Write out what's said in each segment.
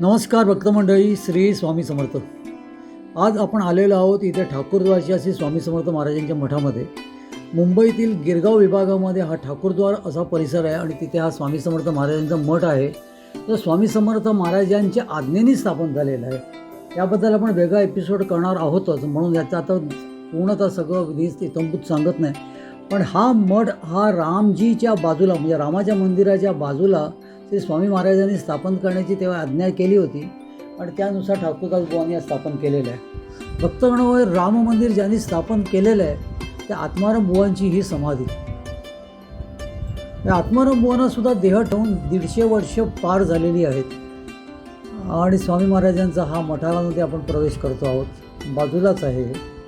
नमस्कार भक्तमंडळी श्री स्वामी समर्थ. आज आपण आलेलो आहोत इथे ठाकूरद्वारच्या श्री स्वामी समर्थ महाराजांच्या मठामध्ये. मुंबईतील गिरगाव विभागामध्ये हा ठाकूरद्वार असा परिसर आहे आणि तिथे हा स्वामी समर्थ महाराजांचा मठ आहे. तर स्वामी समर्थ महाराजांच्या आज्ञेने स्थापन झालेला आहे. याबद्दल आपण वेगळा एपिसोड करणार आहोतच म्हणून याचं आता पूर्णतः सगळं विधी इतंभूत सांगत नाही. पण हा मठ हा रामजीच्या बाजूला म्हणजे रामाच्या मंदिराच्या बाजूला श्री स्वामी महाराजांनी स्थापन करण्याची तेव्हा आज्ञा केली होती. आणि त्यानुसार ठाकूरदास बुवांनी स्थापन केलेलं आहे. भक्तगणावर राम मंदिर ज्यांनी स्थापन केलेलं आहे त्या आत्माराम बुवांची ही समाधी. आत्माराम बुवांना सुद्धा देह ठेवून दीडशे वर्ष पार झालेली आहेत. आणि स्वामी महाराजांचा हा मठामध्ये आपण प्रवेश करतो आहोत. बाजूलाच आहे.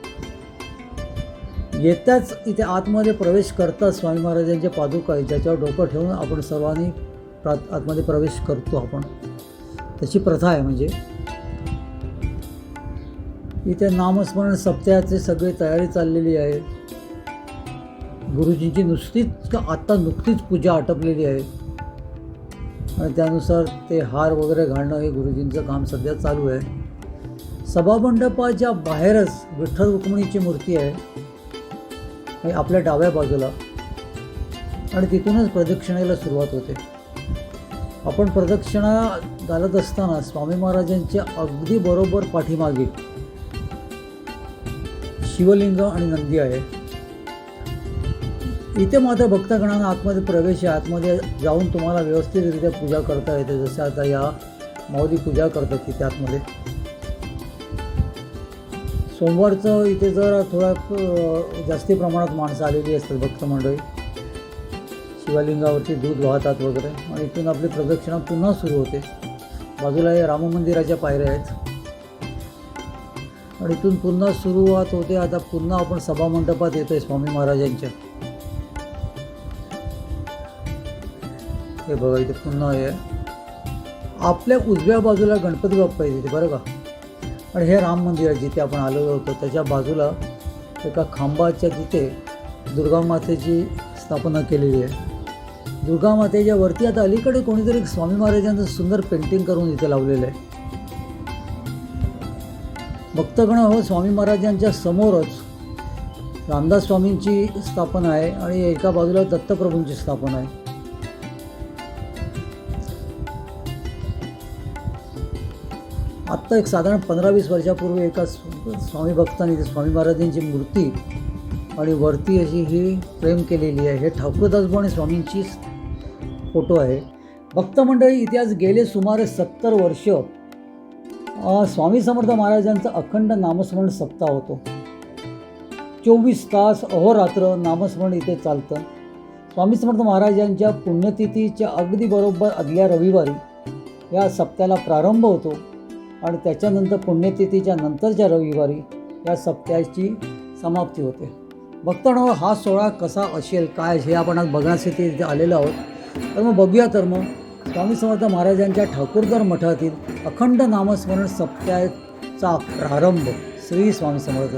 येत्याच इथे आतमध्ये प्रवेश करताच स्वामी महाराजांच्या पादुका आहे ज्याच्यावर डोकं ठेवून आपण सर्वांनी प्रा आतमध्ये प्रवेश करतो आपण. तशी प्रथा आहे म्हणजे. इथे नामस्मरण सप्ताहाची सगळी तयारी चाललेली आहे. गुरुजींची नुसतीच आत्ता नुकतीच पूजा आटपलेली आहे. आणि त्यानुसार ते हार वगैरे घालणं हे गुरुजींचं काम सध्या चालू आहे. सभामंडपाच्या बाहेरच विठ्ठल रुक्मिणीची मूर्ती आहे. आपल्या डाव्या बाजूला. आणि तिथूनच प्रदक्षिणेला सुरुवात होते. आपण प्रदक्षिणा घालत असताना स्वामी महाराजांच्या अगदी बरोबर पाठीमागे शिवलिंग आणि नंदी आहे. इथे मात्र भक्तगणांना आतमध्ये प्रवेश आहे. आतमध्ये जाऊन तुम्हाला व्यवस्थितरित्या पूजा करता येते. जसं आता या माऊली पूजा करतात तिथे आतमध्ये. सोमवारचं इथे जर थोडा जास्ती प्रमाणात माणसं आलेली असतात भक्त मंडळी. शिवलिंगावरती दूध वाहतात वगैरे. आणि इथून आपली प्रदक्षिणा पुन्हा सुरू होते. बाजूला हे राम मंदिराच्या पायऱ्या आहेत. आणि इथून पुन्हा सुरुवात होते. आता पुन्हा आपण सभामंडपात येतोय स्वामी महाराजांच्या. हे बघा इथे पुन्हा हे. आपल्या उजव्या बाजूला गणपती बाप्पा आहे तिथे बरं का? आणि हे राम मंदिर आहे जिथे आपण आलेलो होतो. त्याच्या बाजूला एका खांबाच्या तिथे दुर्गा मातेची स्थापना केलेली आहे. दुर्गा मातेच्या वरती आता अलीकडे कोणीतरी स्वामी महाराजांचं सुंदर पेंटिंग करून इथे लावलेलं आहे. भक्तगण हो स्वामी महाराजांच्या समोरच रामदास स्वामींची स्थापना आहे आणि एका बाजूला दत्तप्रभूंची स्थापना आहे. आत्ता एक साधारण पंधरा वीस वर्षापूर्वी एका स्वामी भक्तांनी स्वामी महाराजांची मूर्ती आणि वरती अशी ही प्रेम केलेली आहे. हे ठाकूरदास आणि स्वामींची फोटो आहे. भक्त मंडळी इतिहास गेले सुमारे सत्तर वर्ष स्वामी समर्थ महाराजांचा अखंड नामस्मरण सप्ताह होतो. चोवीस तास अहोरात्र नामस्मरण इथे चालतं. स्वामी समर्थ महाराजांच्या पुण्यतिथीच्या अगदी बरोबर आदल्या रविवारी या सप्त्याला प्रारंभ होतो. आणि त्याच्यानंतर पुण्यतिथीच्या नंतरच्या रविवारी या सप्त्याची समाप्ती होते. भक्तांनो हा सोहळा कसा असेल काय हे आपण आज बघण्यासाठी इथे आलेलो आहोत. तर मग बघूया तर मग स्वामी समर्थ महाराजांच्या ठाकूरदार मठातील अखंड नामस्मरण सप्त्याचा प्रारंभ श्री स्वामी समर्थ.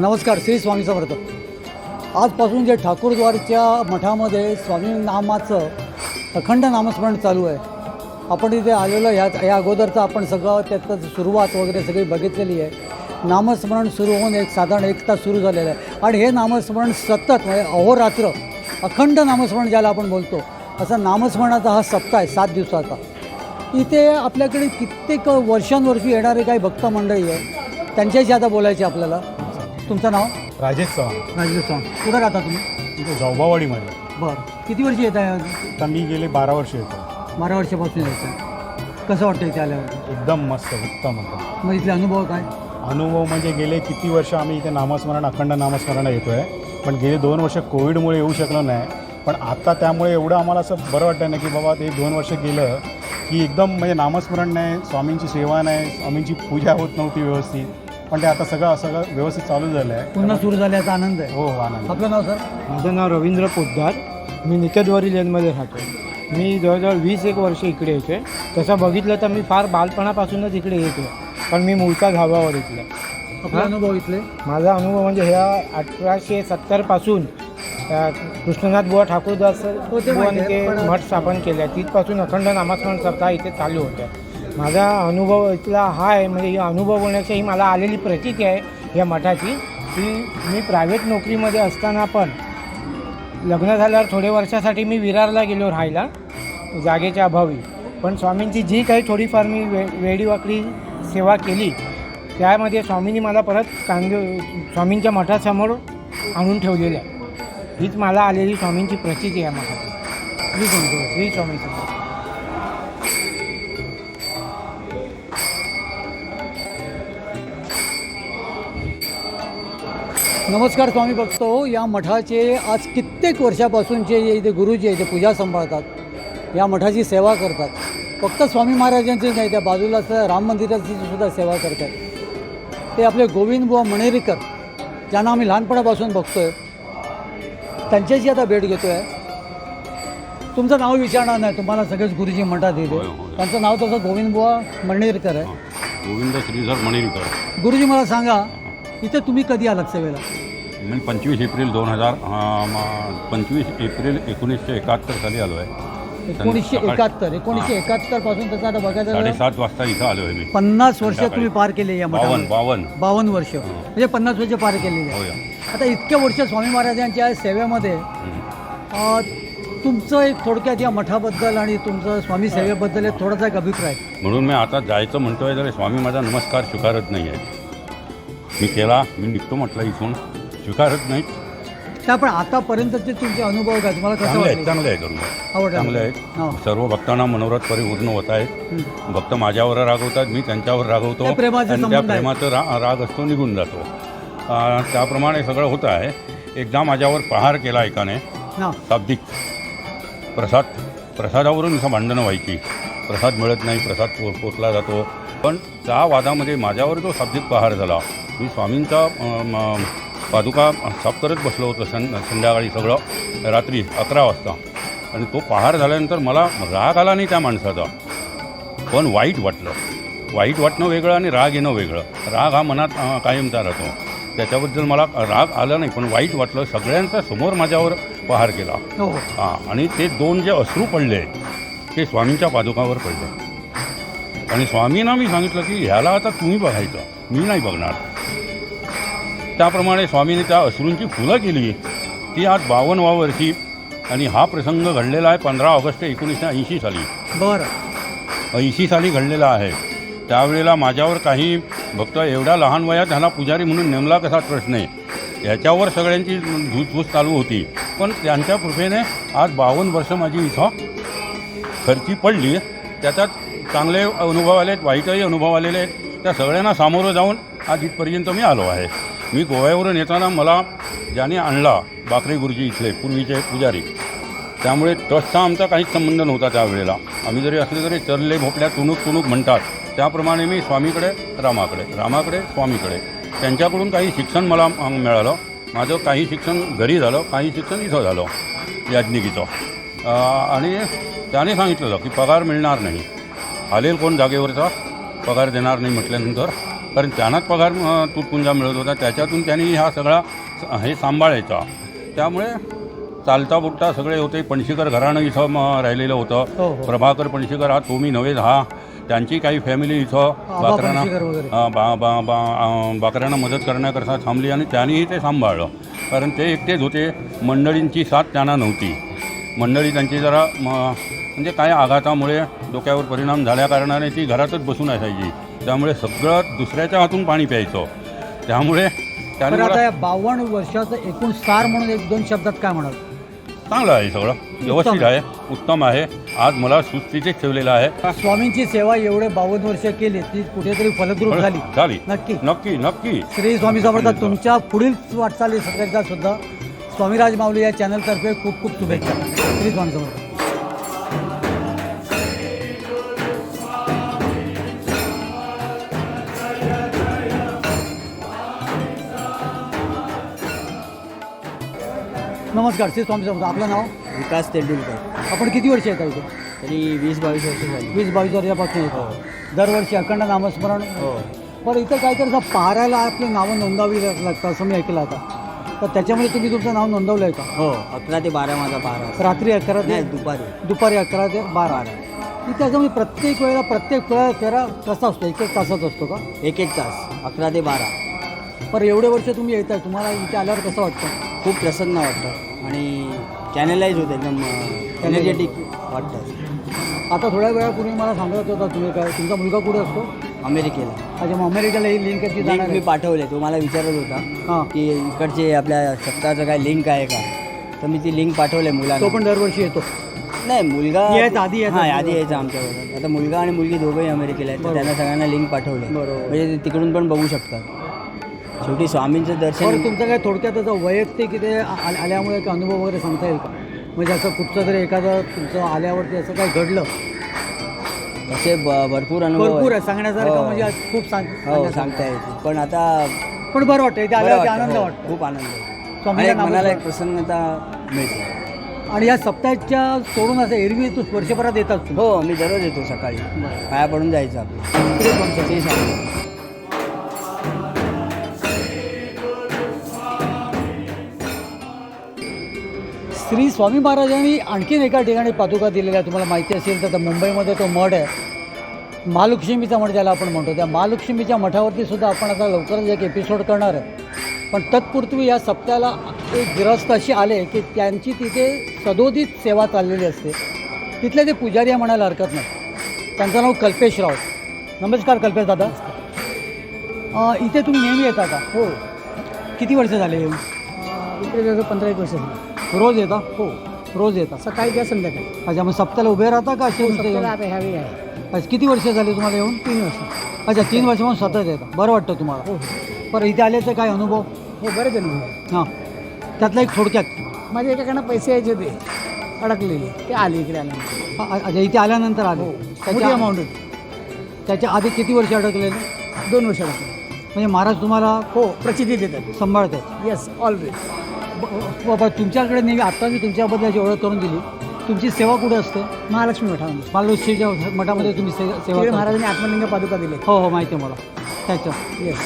नमस्कार श्री स्वामी समर्थ. आजपासून जे ठाकूरद्वारच्या मठामध्ये स्वामी नामाचं अखंड नामस्मरण चालू आहे. आपण इथे आलेलो ह्या या अगोदरचं आपण सगळं त्याचं सुरुवात वगैरे सगळी बघितलेली आहे. नामस्मरण सुरू होऊन एक साधारण एक तास सुरू झालेलं आहे. आणि हे नामस्मरण सतत म्हणजे अहोरात्र अखंड नामस्मरण ज्याला आपण बोलतो असा नामस्मरणाचा हा सप्ताह आहे सात दिवसाचा. इथे आपल्याकडे कित्येक वर्षांवर्षी येणारे काही भक्त मंडळी आहे त्यांच्याशी आता बोलायचे आपल्याला. तुमचं नाव? राजेश चव्हाण. राजेश चव्हाण. कुठं राहता तुम्ही? इथे जौबावाडीमध्ये. बरं. किती वर्ष येत आहे? आता मी गेले बारा वर्ष येतो बारा वर्षापासून यायचं कसं वाटतं इथे आल्यावर? एकदम मस्त उत्तम होतं. मग इथले अनुभव काय? अनुभव म्हणजे गेले किती वर्ष आम्ही इथे नामस्मरण अखंड नामस्मरण येतो आहे पण गेले दोन वर्ष कोविडमुळे येऊ शकलो नाही. पण आता त्यामुळे एवढं आम्हाला असं बरं वाटतं ना की बाबा ते दोन वर्ष गेलं की एकदम म्हणजे नामस्मरण नाही स्वामींची सेवा नाही स्वामींची पूजा होत नव्हती व्यवस्थित. पण ते आता सगळं सगळं व्यवस्थित चालू झालं आहे पुन्हा सुरू झाल्याचा आनंद आहे. हो हो आनंद आपलं नाव सर? माझं नाव रवींद्र पोद्दार. मी निकेतवारी लेनमध्ये राहतो मी जवळजवळ वीस एक वर्ष इकडे येतो आहे तसं बघितलं तर मी फार बालपणापासूनच इकडे येतो पण मी मूळचा धाबावर इथला आपले अनुभव इथले? माझा अनुभव म्हणजे ह्या अठराशे सत्तरपासून अ, कृष्णनाथ बुवा ठाकूरदास हो, बुवांनी आहे, ते मठ स्थापन केले आहे तिथपासून अखंड नामस्मरण सप्ताह इथे चालू होतं माझा अनुभव इथला हा आहे म्हणजे ही अनुभव होण्याची ही मला आलेली प्रतीक आहे या मठाची की मी प्रायव्हेट नोकरीमध्ये असताना पण लग्न झाल्यावर थोडे वर्षासाठी मी विरारला गेलो राहायला जागेच्या अभावी. पण स्वामींची जी काही थोडीफार मी वे वेडीवाकडी सेवा केली त्यामध्ये स्वामींनी मला परत कांदे स्वामींच्या मठासमोर आणून ठेवलेलं आहे. हीच मला आलेली स्वामींची प्रचिती आहे मठाची. श्री कोणतो श्री स्वामी नमस्कार स्वामी बघतो या मठाचे आज कित्येक वर्षापासूनचे जे इथे गुरुजी आहे ते पूजा सांभाळतात. या मठाची सेवा करतात. फक्त स्वामी महाराजांचीच नाही त्या बाजूला असं राम मंदिराची सुद्धा सेवा करतात. ते आपले गोविंद बुवा मणेरीकर ज्यांना आम्ही लहानपणापासून बघतोय त्यांच्याशी आता भेट घेतो आहे तुमचं नाव विचारणार नाही तुम्हाला सगळेच गुरुजी म्हणतात होय. त्यांचं नाव तसं गोविंद बुवा मणेरकर आहे. गोविंद श्रीधर मणेरीकर. गुरुजी मला सांगा इथे तुम्ही कधी आलात सेवेला? मी पंचवीस एप्रिल दोन हजार पंचवीस एप्रिल एकोणीसशे एकाहत्तर साली आलो आहे एकोणीसशे एकाहत्तर एकोणीसशे एकाहत्तरपासून त्याचा आता बघायचं झालं, साडेसात वाजता इथं आलो आहे मी. पन्नास वर्ष संध्याकाळी. तुम्ही पार केले या बावन्न मठामध्ये बावन्न बावन्न वर्ष. म्हणजे पन्नास वर्ष पार केलेली हो या आता इतके वर्ष स्वामी महाराजांच्या सेवेमध्ये हं. अ, तुमचं एक थोडक्यात या मठाबद्दल आणि तुमचं स्वामी सेवेबद्दल एक थोडासा एक अभिप्राय. म्हणून मी आता जायचं म्हणतोय तर स्वामी माझा नमस्कार स्वीकारत नाही आहे मी केला मी निघतो म्हटलं इथून. स्वीकारत नाही त्या पण आतापर्यंतचे तुमचे अनुभव काय? तुम्हाला कसं चांगले आहेत वाटलं? चांगले आहेत आवडलं चांगले हो. आहेत सर्व भक्तांना मनोरथ परिपूर्ण होत आहेत. हं. भक्त माझ्यावर रागवतात मी त्यांच्यावर रागवतो. त्या प्रेमाचे आणि त्या संबंध आहेत. प्रेमाचा रा राग असतो निघून जातो. त्याप्रमाणे सगळं होतं आहे. एकदा माझ्यावर प्रहार केला एकाने. शाब्दिक. प्रसाद. प्रसादावरून इथं भांडणं व्हायची. प्रसाद मिळत नाही प्रसाद पो पोचला जातो. पण त्या वादामध्ये माझ्यावर जो शाब्दिक प्रहार झाला मी स्वामींचा पादुका साफ करत बसलो होतो सं संध्याकाळी सगळं रात्री अकरा वाजता. आणि तो प्रहार झाल्यानंतर मला राग आला नाही त्या माणसाचा. पण वाईट वाटलं. वाईट वाटणं वेगळं आणि राग येणं वेगळं. राग हा मनात कायमचा राहतो. त्याच्याबद्दल मला राग आला नाही पण वाईट वाटलं सगळ्यांचा समोर माझ्यावर प्रहार केला. हो हो. हां आणि ते दोन जे अश्रू पडले ते स्वामींच्या पादुकावर पडले. आणि स्वामींना मी सांगितलं की ह्याला आता तुम्ही बघायचं. मी नाही बघणार. त्याप्रमाणे स्वामीने त्या अश्रूंची फुलं केली. ती आज बावन्नवा वर्षी आणि हा प्रसंग घडलेला आहे पंधरा ऑगस्ट एकोणीसशे ऐंशी साली. बरं. ऐंशी साली घडलेला आहे. त्यावेळेला माझ्यावर काही भक्त एवढ्या लहान वयात ह्याला पुजारी म्हणून नेमला कसा प्रश्न आहे? याच्यावर सगळ्यांची धूसफूस चालू होती. पण त्यांच्या कृपेने आज बावन्न वर्ष माझी इथं खर्ची पडली. त्याच्यात चांगले अनुभव आले आहेत वाईटही अनुभव आलेले आहेत. त्या सगळ्यांना सामोरं जाऊन आज इथपर्यंत मी आलो आहे. मी गोव्यावरून येताना मला ज्याने आणला बाकरे गुरुजी इथले पूर्वीचे पुजारी. त्यामुळे ट्रस्टचा आमचा काहीच संबंध नव्हता त्यावेळेला. आम्ही जरी असले तरी चरले भोपल्या तुणूक तुणूक म्हणतात. त्याप्रमाणे मी स्वामीकडे रामाकडे रामाकडे स्वामीकडे. त्यांच्याकडून काही शिक्षण मला मिळालं. माझं काही शिक्षण घरी झालं काही शिक्षण इथं झालं याज्ञिकीचं. आणि त्याने सांगितलेलं की पगार मिळणार नाही. हालेल कोण जागेवरचा? पगार देणार नाही म्हटल्यानंतर कारण त्यांनाच पगार तुटपुंजा मिळत होता. त्याच्यातून त्यांनी हा सगळा हे सांभाळायचा. त्यामुळे चालता बुटता सगळे होते. पणशीकर घराणं इथं म राहिलेलं हो, होतं. हो. प्रभाकर पणशीकर हा तुम्ही नव्हे हा त्यांची काही फॅमिली इथं. बाकरांना बा बा बा बाकऱ्यांना मदत करण्याकरता थांबली आणि त्यांनीही ते सांभाळलं. कारण ते एकटेच होते. मंडळींची साथ त्यांना नव्हती. मंडळी त्यांची जरा म म्हणजे काय आघातामुळे डोक्यावर परिणाम झाल्या कारणाने ती घरातच बसून असायची. त्यामुळे सगळं दुसऱ्याच्या हातून पाणी प्यायचं. त्यामुळे त्याने आता मला या बावन्न वर्षाचं एकूण सार म्हणून एक दोन शब्दात काय म्हणाल? चांगलं आहे सगळं. व्यवस्थित आहे उत्तम आहे. आज मला सुस्थितीत ठेवलेलं आहे. स्वामींची सेवा एवढे बावन्न वर्ष केली ती कुठेतरी फलद्रूप झाली. झाली. नक्की. नक्की नक्की. श्री स्वामी समर्थ तुमच्या पुढील वाटचाली सगळ्यांचा सुद्धा स्वामीराज माऊली या चॅनलतर्फे खूप खूप शुभेच्छा. श्री स्वामी समर्थ. नमस्कार श्री स्वामी समर्थ. आपलं नाव? विकास तेंडुलकर. आपण किती वर्ष येता इथे? तरी वीस बावीस वर्ष झाली. वीस बावीस वर्षापासून येतो. दरवर्षी अखंड नामस्मरण. हो. बरं इथं काहीतरी असं पारायला आपली नावं नोंदावी लाग- लागतात असं मी ऐकलं आता. तर त्याच्यामुळे तुम्ही तुमचं नाव नोंदवलं आहे का? हो अकरा ते बारा माझा बारा. असतो. रात्री अकरा ते नाही दुपारी. दुपारी अकरा ते बारा. की त्याच्यामध्ये प्रत्येक वेळेला प्रत्येक वेळा फेरा कसा असतो? एक एक तासाचा असतो का? एक एक तास अकरा ते बारा. बरं एवढे वर्ष तुम्ही येत आहे तुम्हाला इथे आल्यावर कसं वाटतं? खूप प्रसन्न वाटतं. आणि चॅनलाइज होतं एकदम एनर्जेटिक वाटतं. आता थोड्या वेळापूर्वी मला सांगत होता तुम्ही काय तुमचा मुलगा कुठे असतो? अमेरिकेला. अच्छा मग अमेरिकेला ही लिंक कशी लिंक जाणार मी? पाठवले तो मला विचारत होता की इकडचे आपल्या सप्ताहाचं काय लिंक आहे का? तर मी ती लिंक पाठवले तो मुलांना पण दरवर्षी येतो. नाही मुलगा आधी. हां आधी यायचा आमच्याबरोबर. आता मुलगा आणि मुलगी दोघंही अमेरिकेला आहेत. त्यांना सगळ्यांना लिंक पाठवले. बरोबर. म्हणजे ते तिकडून पण बघू शकतात. शेवटी स्वामींचं बरं दर्शन तुमचं काय थोडक्यात त्याचा वैयक्तिक इथे आ- आल्यामुळे काय अनुभव वगैरे सांगता येईल का? म्हणजे असं कुठचं तरी एखादं तुमचं आल्यावरती असं काय घडलं? असे ब- भरपूर अनुभव भरपूर आहे. आहेत. सांगण्यासारखं हो. म्हणजे आज खूप सांग हो सांगण्यासारखं. सांगता येते. पण आता पण बरं वाटतं इथे बरं आल्यावरती वाटतं, आनंद हो, वाटतो खूप आनंद होतो. आणि स्वामीला एक मनाला. एक प्रसन्नता मिळते. आणि या सप्ताहाच्या सोडून असं एरवी तू वर्षभरात येतात हो मी दररोज येतो सकाळी. पाया पडून जायचं आपलं. श्री स्वामी महाराजांनी आणखीन एका ठिकाणी पादुका दिलेल्या तुम्हाला माहिती असेल तर मुंबईमध्ये तो मठ आहे. महालक्ष्मीचा मठ ज्याला आपण म्हणतो. त्या महालक्ष्मीच्या मठावरती सुद्धा आपण आता लवकरच एक एपिसोड करणार आहे. पण तत्पूर्वी या सप्त्याला एक गिरस्त अशी आले की त्यांची तिथे सदोदित सेवा चाललेली असते. तिथले ते पुजारी म्हणायला हरकत नाही. त्यांचं नाव कल्पेश राव. नमस्कार कल्पेश दादा. इथे तुम्ही नेहमी येता का? हो. किती वर्ष झाले येऊन? इकडे जवळ पंधरा एक वर्ष झाली. रोज येता हो रोज येता सकाळी किंवा संध्याकाळी. अच्छा मग सप्त्याला उभे राहता का असे नुसते येऊन? आता ह्यावेळी आहे. अच्छा किती वर्ष झाली तुम्हाला येऊन? तीन वर्ष. अच्छा तीन वर्ष म्हणून सतत येतं बरं वाटतं तुम्हाला? हो बरं इथे आल्याचं काय अनुभव? हो बरेच आहे. हां. त्यातला एक थोडक्यात. माझ्या एकाकडनं पैसे यायचे होते अडकलेले. ते आले इकडे आल्यानंतर. अ- अच्छा इथे आल्यानंतर आले. हो. मोठी त्याच्या अमाऊंट होती. त्याच्या आधी किती वर्ष अडकलेले? दोन वर्ष अडकले. म्हणजे महाराज तुम्हाला हो प्रचिती देतात सांभाळतात. येस ऑलवेज बाबा तुमच्याकडे नेहमी आत्ता मी तुमच्याबद्दल याची ओळख करून दिली. तुमची सेवा कुठे असते? महालक्ष्मी मठामध्ये. मालवशीच्या मठामध्ये तुम्ही से- सेवा करता. महाराजांनी आत्मलिंग पादुका दिले. हो हो माहिती आहे मला. त्याचं येस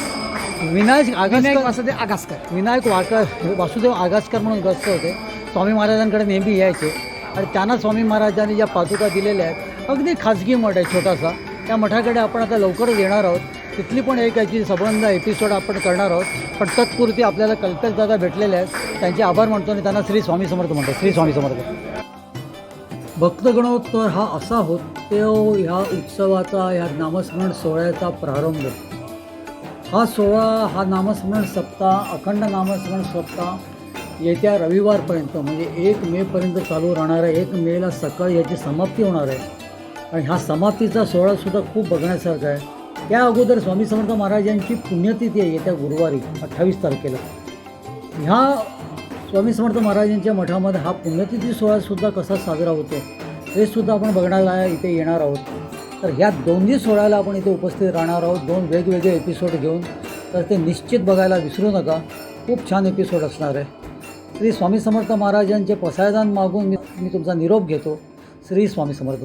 विनायक विनायक आगासकर वासुदेव आगासकर. विनायक वाकर वासुदेव आगासकर म्हणून ग्रस्त होते. स्वामी महाराजांकडे नेहमी यायचे. आणि त्यांना स्वामी महाराजांनी ज्या पादुका दिलेल्या आहेत अगदी खाजगी मठ आहे छोटासा. त्या मठाकडे आपण आता लवकरच येणार आहोत. तिथली पण एक याची संबंध एपिसोड आपण करणार आहोत. पण तत्पुरती आपल्याला कल्पेश दादा भेटलेले आहेत. त्यांचे आभार म्हणतो आणि त्यांना श्री स्वामी समर्थ म्हणतो. श्री स्वामी समर्थ. भक्तगणोत्तर हा असा होत तो ह्या उत्सवाचा ह्या नामस्मरण सोहळ्याचा प्रारंभ. हा सोहळा हा नामस्मरण सप्ताह अखंड नामस्मरण सप्ताह येत्या रविवारपर्यंत म्हणजे एक मेपर्यंत चालू राहणार आहे. एक मेला सकाळी याची समाप्ती होणार आहे. आणि हा समाप्तीचा सोहळासुद्धा खूप बघण्यासारखा आहे. त्या अगोदर स्वामी समर्थ महाराजांची पुण्यतिथी आहे येत्या गुरुवारी अठ्ठावीस तारखेला. ह्या स्वामी समर्थ महाराजांच्या मठामध्ये हा पुण्यतिथी सोहळासुद्धा कसा साजरा होतो हे सुद्धा आपण बघण्याला इथे येणार आहोत. तर ह्या दोन्ही सोहळ्याला आपण इथे उपस्थित राहणार आहोत. दोन वेगवेगळे एपिसोड घेऊन. तर ते निश्चित बघायला विसरू नका. खूप छान एपिसोड असणार आहे. श्री स्वामी समर्थ महाराजांचे पसायदान मागून मी मी तुमचा निरोप घेतो. श्री स्वामी समर्थ.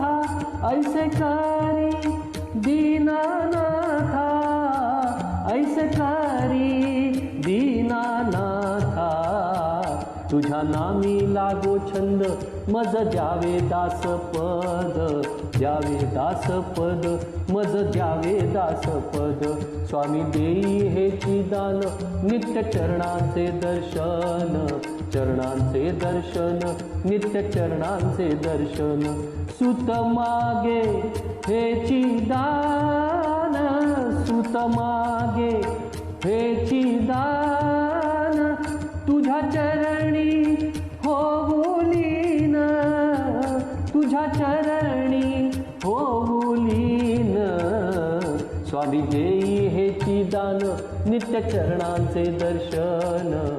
माथा ऐसे कारी दीनानाथा ऐसे कारी दीनानाथा तुझ्या नामी लागो छंद मज द्यावे दास पद द्यावे दास पद मज द्यावे दास पद स्वामी देई हे दान नित्य चरणाचे दर्शन। चरणांचे दर्शन नित्य चरणांचे दर्शन. सुत मागे हेची दान सुत मागे हेची दान. तुझ्या चरणी होऊलीन तुझ्या चरणी होऊलीन स्वामी देई हेची दान नित्य चरणांचे दर्शन.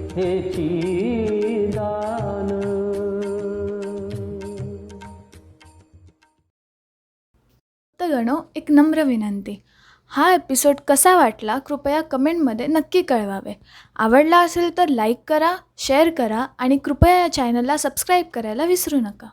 हेची दान. तर गणो एक नम्र विनंती. हा एपिसोड कसा वाटला कृपया कमेंटमध्ये नक्की कळवावे. आवडला असेल तर लाईक करा शेअर करा आणि कृपया या चॅनलला सबस्क्राईब करायला विसरू नका.